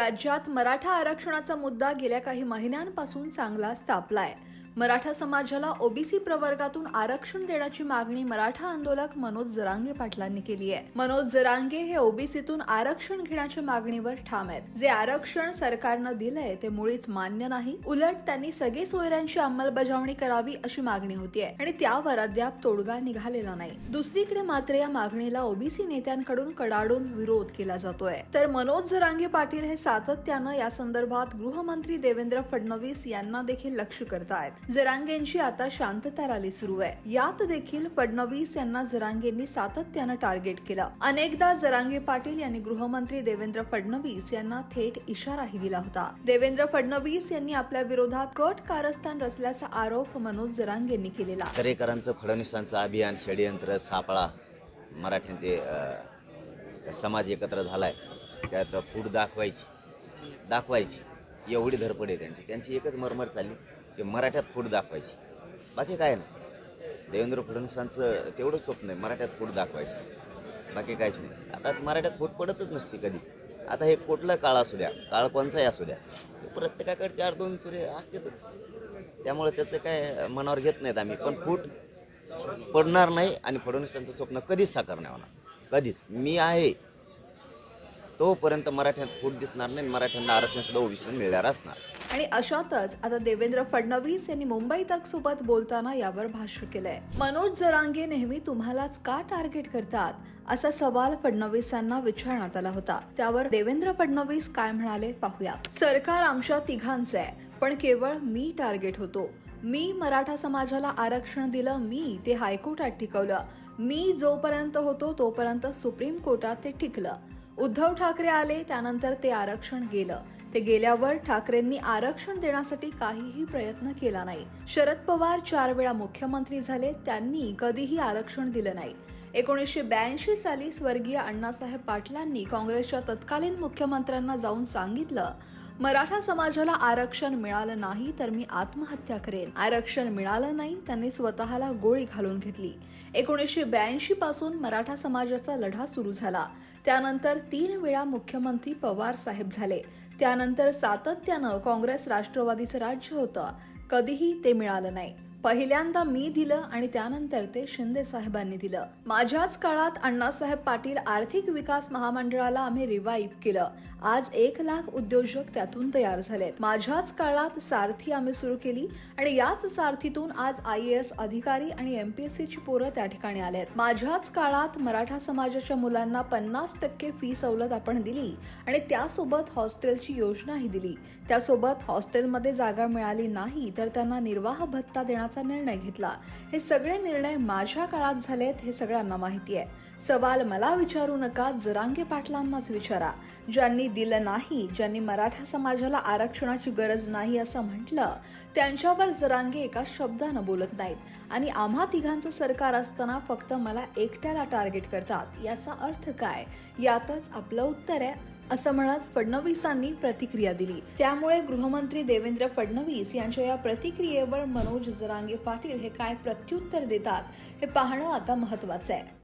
राज्यात मराठा आरक्षणाचा मुद्दा गेल्या काही महिन्यांपासून चांगला स्थापला आहे मराठा समाजाला ओबीसी प्रवर्गातून आरक्षण देण्याची मागणी मराठा आंदोलक मनोज जरांगे पाटलांनी केली आहे. मनोज जरांगे हे ओबीसीतून आरक्षण घेण्याच्या मागणीवर ठाम आहेत. जे आरक्षण सरकारनं दिलंय ते मुळीच मान्य नाही. उलट त्यांनी सगळे सोयऱ्यांची अंमलबजावणी करावी अशी मागणी होतीये आणि त्यावर अद्याप तोडगा निघालेला नाही. दुसरीकडे मात्र या मागणीला ओबीसी नेत्यांकडून कडाडून विरोध केला जातोय. तर मनोज जरांगे पाटील हे सातत्यानं या संदर्भात गृहमंत्री देवेंद्र फडणवीस यांना देखील लक्ष करतायत. जरांगेंची आता शांतता रॅली सुरू आहे. यात देखील फडणवीस यांना जरांगेंनी सातत्यानं टार्गेट केलं. अनेकदा जरांगे पाटील यांनी गृहमंत्री देवेंद्र फडणवीस यांना थेट इशाराही दिला होता. देवेंद्र फडणवीस यांनी आपल्या विरोधात कट कारस्थान रचल्याचा आरोप मनोज जरांगेंनी केलेला. दरेकरांचं फडणवीसांचं अभियान षडयंत्र सापळा मराठ्यांचे समाज एकत्र झाला आहे त्यात फूट दाखवायची दाखवायची. एवढी धरपड आहे त्यांची. त्यांची एकच मरमर चालली. की मराठ्यात फूट दाखवायची. बाकी काय नाही. देवेंद्र फडणवीसांचं तेवढं स्वप्न आहे मराठ्यात फूट दाखवायची. बाकी काहीच नाही. आता मराठ्यात फूट पडतच नसते कधीच. आता हे कुठला काळ असू द्या काळ कोणचाही असू द्या प्रत्येकाकडे चार दोन सूर्य असतातच. त्यामुळे त्याचं काय मनावर घेत नाहीत आम्ही. पण फूट पडणार नाही आणि फडणवीसांचं स्वप्न कधीच साकार नाही होणार. कधीच. मी आहे तोपर्यंत मराठ्यात फूट दिसणार नाही आणि मराठ्यांना आरक्षण सुद्धा ओबीसी मिळणार असणार. आणि अशातच आता देवेंद्र फडणवीस यांनी मुंबई तक सोबत बोलताना यावर भाष्य केलंय. मनोज जरांगे नेहमी तुम्हालाच का टार्गेट करतात? असा सवाल फडणवीसांना विचारण्यात आला होता. त्यावर देवेंद्र फडणवीस काय म्हणाले पाहूया सरकार आमच्या तिघांचं आहे पण केवळ मी टार्गेट होतो. मी मराठा समाजाला आरक्षण दिलं मी ते हायकोर्टात टिकवलं. मी जोपर्यंत होतो तोपर्यंत सुप्रीम कोर्टात ते टिकलं. उद्धव ठाकरे आले त्यानंतर ते आरक्षण गेलं. ते गेल्यावर ठाकरेंनी आरक्षण देण्यासाठी काहीही प्रयत्न केला नाही. शरद पवार चार वेळा मुख्यमंत्री झाले त्यांनी कधीही आरक्षण दिलं नाही. एकोणीसशे ब्याऐंशी साली स्वर्गीय अण्णासाहेब पाटलांनी काँग्रेसच्या तत्कालीन मुख्यमंत्र्यांना जाऊन सांगितलं मराठा समाजाला आरक्षण मिळालं नाही तर मी आत्महत्या करेन. आरक्षण मिळालं नाही त्यांनी स्वतःला गोळी घालून घेतली. एकोणीसशे ब्याऐंशी पासून मराठा समाजाचा लढा सुरू झाला. त्यानंतर तीन वेळा मुख्यमंत्री पवार साहेब झाले. त्यानंतर सातत्यानं काँग्रेस राष्ट्रवादीचं राज्य होतं. कधीही ते मिळालं नाही. पहिल्यांदा मी दिलं आणि त्यानंतर ते शिंदे साहेबांनी दिलं. माझ्याच काळात अण्णासाहेब पाटील आर्थिक विकास महामंडळाला आम्ही रिवाईव्ह केलं. आज एक लाख उद्योजक त्यातून तयार झालेत. माझ्याच काळात सारथी आम्ही सुरू केली आणि याच सारथीतून आज आय एस अधिकारी आणि एमपीएससी ची पोरं त्या ठिकाणी आलेत. माझ्याच काळात मराठा समाजाच्या मुलांना पन्नास टक्के फी सवलत आपण दिली आणि त्यासोबत हॉस्टेलची योजनाही दिली. त्यासोबत हॉस्टेलमध्ये जागा मिळाली नाही तर त्यांना निर्वाह भत्ता करण्याचा निर्णय घेतला. हे सगळे निर्णय माझ्या काळात झालेत हे सगळ्यांना माहिती आहे. सवाल मला विचारू नका जरांगे पाटलांनाच विचारा. ज्यांनी दिलं नाही ज्यांनी मराठा समाजाला आरक्षणाची गरज नाही असं म्हटलं त्यांच्यावर जरांगे एका शब्दानं बोलत नाहीत. आणि आम्हा तिघांचं सरकार असताना फक्त मला एकट्याला टार्गेट करतात याचा अर्थ काय? यातच आपलं उत्तर आहे. असं म्हणत फडणवीसांनी प्रतिक्रिया दिली. त्यामुळे गृहमंत्री देवेंद्र फडणवीस यांच्या या प्रतिक्रियेवर मनोज जरांगे पाटील हे काय प्रत्युत्तर देतात हे पाहणं आता महत्वाचं आहे.